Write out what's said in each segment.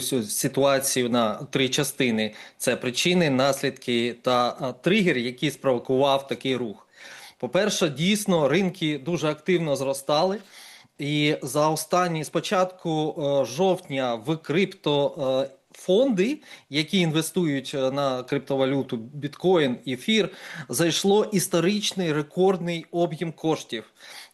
цю, цю ситуацію на три частини: це причини, наслідки та тригер, який спровокував такий рух. По-перше, дійсно ринки дуже активно зростали. І за останні спочатку е, жовтня в крипто е, фонди, які інвестують е, на криптовалюту біткоін, ефір, зайшло історичний рекордний об'єм коштів.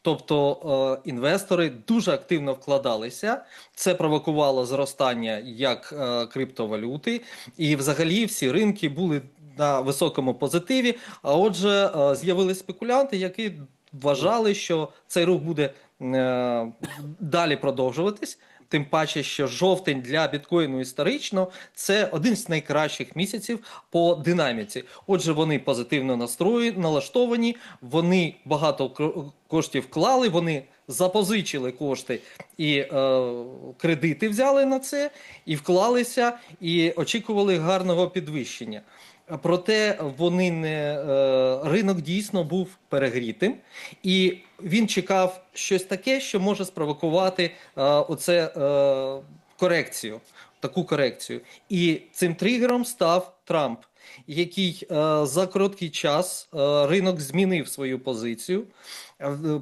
Тобто е, інвестори дуже активно вкладалися. Це провокувало зростання як е, криптовалюти, і взагалі всі ринки були на високому позитиві. А отже, з'явились спекулянти, які вважали, що цей рух буде далі продовжуватись. Тим паче, що жовтень для біткоїну історично це один з найкращих місяців по динаміці. Отже, вони позитивно настрої, налаштовані, вони багато коштів вклали, вони запозичили кошти і е, кредити взяли на це, і вклалися, і очікували гарного підвищення. Проте вони не е, ринок дійсно був перегрітим, і він чекав щось таке, що може спровокувати е, оце е, корекцію, таку корекцію. І цим тригером став Трамп, який за короткий час ринок змінив свою позицію.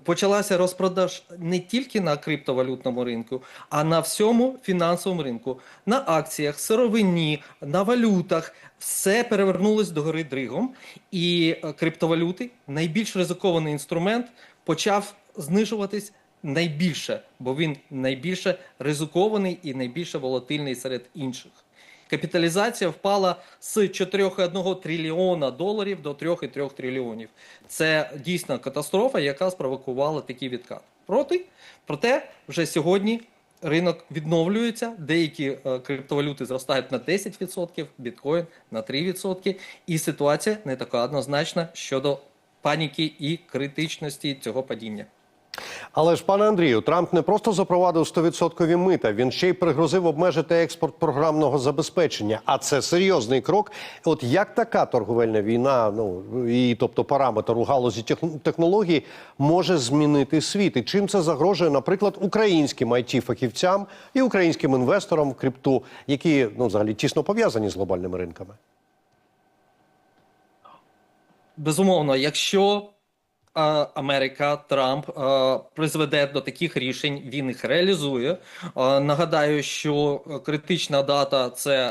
Почалася розпродаж не тільки на криптовалютному ринку, а на всьому фінансовому ринку, на акціях, сировині, на валютах. Все перевернулось до гори дригом, і е, криптовалюти найбільш ризикований інструмент почав знижуватись найбільше, бо він найбільше ризикований і найбільше волатильний серед інших. Капіталізація впала з 4,1 трильйона доларів до 3,3 трильйонів. Це дійсно катастрофа, яка спровокувала такий відкат. Проти, проте вже сьогодні ринок відновлюється. Деякі е, криптовалюти зростають на 10%, біткоін на 3%. І ситуація не така однозначна щодо паніки і критичності цього падіння. Але ж, пане Андрію, Трамп не просто запровадив 100% мита, він ще й пригрозив обмежити експорт програмного забезпечення. А це серйозний крок. От як така торговельна війна, ну і тобто параметр у галузі тех- технологій, може змінити світ? І чим це загрожує, наприклад, українським it фахівцям і українським інвесторам в крипту, які ну взагалі тісно пов'язані з глобальними ринками? Безумовно, якщо Америка, Трамп е, призведе до таких рішень, він їх реалізує. Е, нагадаю, що критична дата це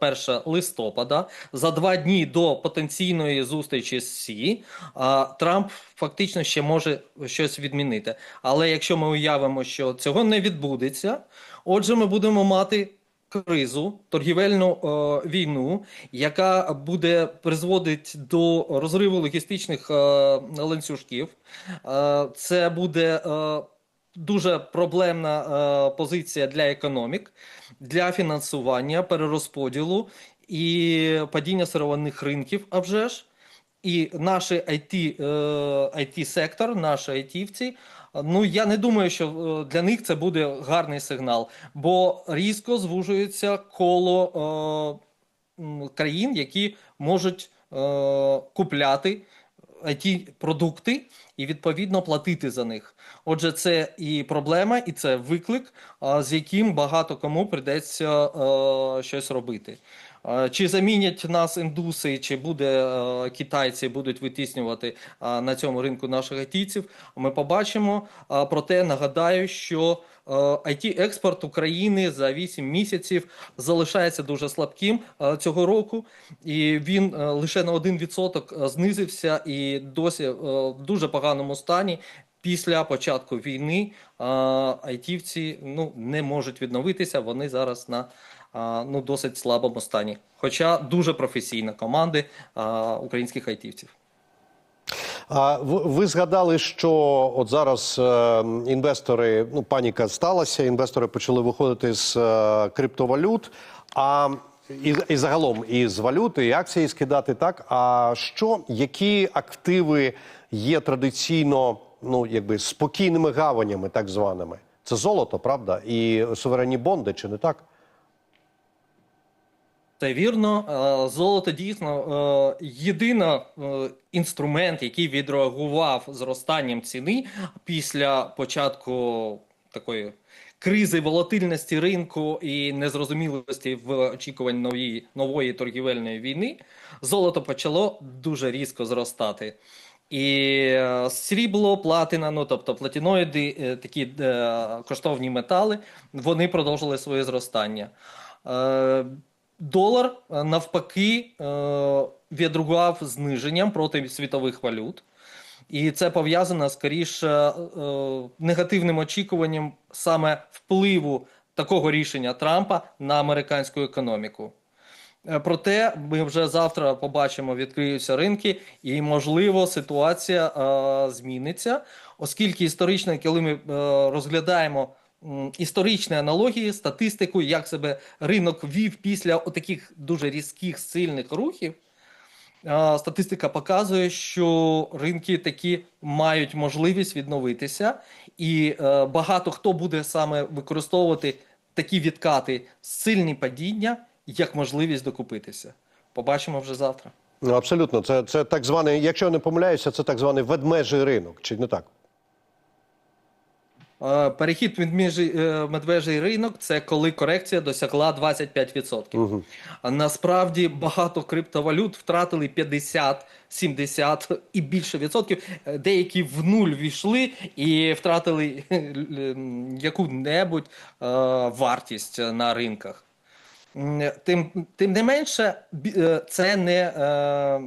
е, 1 листопада. За два дні до потенційної зустрічі з СІ е, Трамп фактично ще може щось відмінити. Але якщо ми уявимо, що цього не відбудеться, отже, ми будемо мати кризу, торгівельну е, війну, яка буде призводить до розриву логістичних е, ланцюжків. Е, це буде е, дуже проблемна е, позиція для економік, для фінансування, перерозподілу і падіння сировинних ринків, а вже ж. І наш IT, е, IT-сектор, наші айтівці, ну я не думаю, що е, для них це буде гарний сигнал, бо різко звужується коло е, країн, які можуть е, купляти it продукти і відповідно платити за них. Отже, це і проблема, і це виклик, з яким багато кому прийдеться е, щось робити. Е, Чи замінять нас індуси, чи буде е, китайці будуть витіснювати е, на цьому ринку наших айтійців, ми побачимо. Проте нагадаю, що it експорт України за 8 місяців залишається дуже слабким е, цього року, і він е, лише на 1% знизився і досі е, в дуже поганому стані. Після початку війни айтівці ну, не можуть відновитися. Вони зараз на ну, досить слабому стані. Хоча дуже професійна команди українських айтівців. А ви, ви згадали, що от зараз е, інвестори, ну паніка сталася, інвестори почали виходити з е, криптовалют. А і, і загалом і з валюти, і акції скидати так. А що, які активи є традиційно, ну якби спокійними гаванями, так званими? Це золото, правда, і суверенні бонди, чи не так? Це вірно. Е, Золото дійсно е, єдиний інструмент, який відреагував зростанням ціни після початку такої кризи волатильності ринку і незрозумілості в очікуванні нової, нової торгівельної війни, золото почало дуже різко зростати. І е, срібло, платина, ну тобто платіноїди, е, такі е, коштовні метали, вони продовжили своє зростання. Долар навпаки відругував зниженням проти світових валют. І це пов'язано скоріше негативним очікуванням саме впливу такого рішення Трампа на американську економіку. Е, Проте ми вже завтра побачимо, відкриються ринки, і можливо ситуація е, зміниться, оскільки історично, коли ми е, розглядаємо м, історичні аналогії, статистику, як себе ринок вів після таких дуже різких сильних рухів. А, Статистика показує, що ринки такі мають можливість відновитися, і е, багато хто буде саме використовувати такі відкати, сильні падіння, як можливість докупитися. Побачимо вже завтра. Ну, абсолютно, це, це так званий, якщо я не помиляюся, це так званий ведмежий ринок, чи не так? Е, Перехід від е, медвежий ринок це коли корекція досягла 25%. А насправді багато криптовалют втратили 50, 70 і більше відсотків. Е, Деякі в нуль війшли і втратили яку-небудь вартість на ринках. Тим, тим не менше, е, це не. е,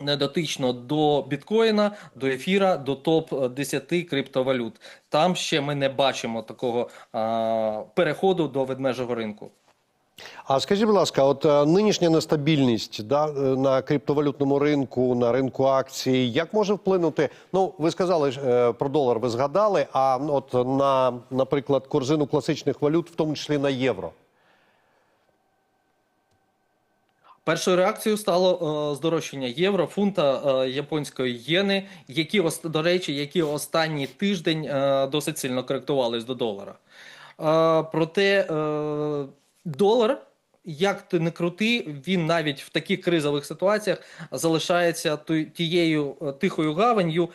не дотично до біткоїна, до ефіра, до топ 10 криптовалют. Там ще ми не бачимо такого переходу до ведмежого ринку. А скажіть, будь ласка, от е, нинішня нестабільність да, е, на криптовалютному ринку, на ринку акцій, як може вплинути? Ну, ви сказали е, про долар, ви згадали, а от на, наприклад, корзину класичних валют, в тому числі на євро. Першою реакцією стало е, здорожчання євро, фунта, е, японської єни, які до речі, які останній тиждень е, досить сильно коректувались до долара. Е, проте е, долар, як ти не крути, він навіть в таких кризових ситуаціях залишається тією е, тихою гаванью.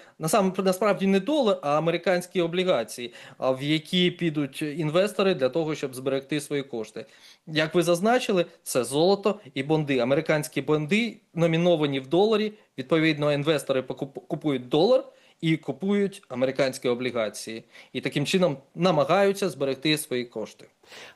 Насправді не долар, а американські облігації, в які підуть інвестори для того, щоб зберегти свої кошти. Як ви зазначили, це золото і бонди. Американські бонди номіновані в доларі. Відповідно, інвестори купують долар і купують американські облігації, і таким чином намагаються зберегти свої кошти.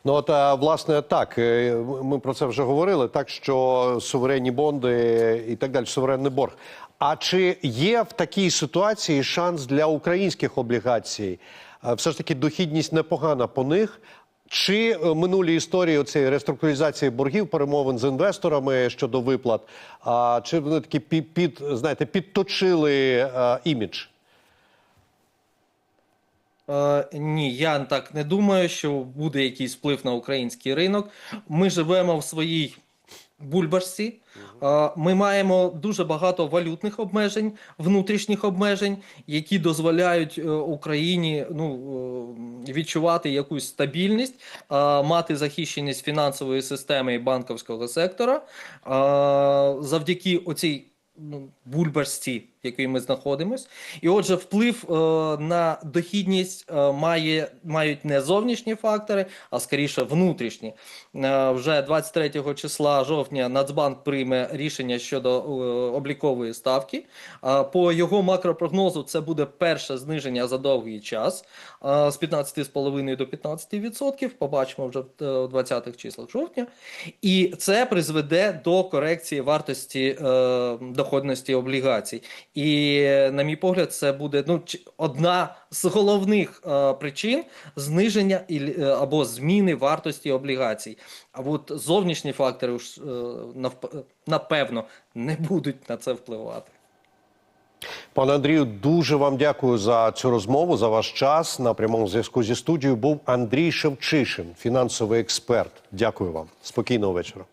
Ну от е, власне так, е, ми про це вже говорили. Так що суверенні бонди і так далі, суверенний борг. А чи є в такій ситуації шанс для українських облігацій? Е, Все ж таки дохідність непогана по них. Чи минулі історії цієї реструктуризації боргів, перемовин з інвесторами щодо виплат, а чи вони такі під, під знаєте, підточили е, імідж? Е, ні, я так не думаю, що буде якийсь вплив на український ринок. Ми живемо в своїй бульбашці. Е, Ми маємо дуже багато валютних обмежень, внутрішніх обмежень, які дозволяють е, Україні ну, е, відчувати якусь стабільність, е, мати захищеність фінансової системи і банківського сектора. Е, Завдяки оцій ну, бульбашці, в якій ми знаходимося. І отже, вплив е, на дохідність е, має, мають не зовнішні фактори, а скоріше внутрішні. Е, вже 23 числа жовтня Нацбанк прийме рішення щодо е, облікової ставки. Е, по його макропрогнозу це буде перше зниження за довгий час е, з 15,5 до 15%. Побачимо вже в е, 20-х числах жовтня. І це призведе до корекції вартості е, доходності облігацій. І, е, на мій погляд, це буде ну, одна з головних е, причин зниження іль- е, або зміни вартості облігацій. А от зовнішні фактори уж, е, напевно не будуть на це впливати. Пане Андрію, дуже вам дякую за цю розмову, за ваш час. На прямому зв'язку зі студією був Андрій Шевчишин, фінансовий експерт. Дякую вам. Спокійного вечора.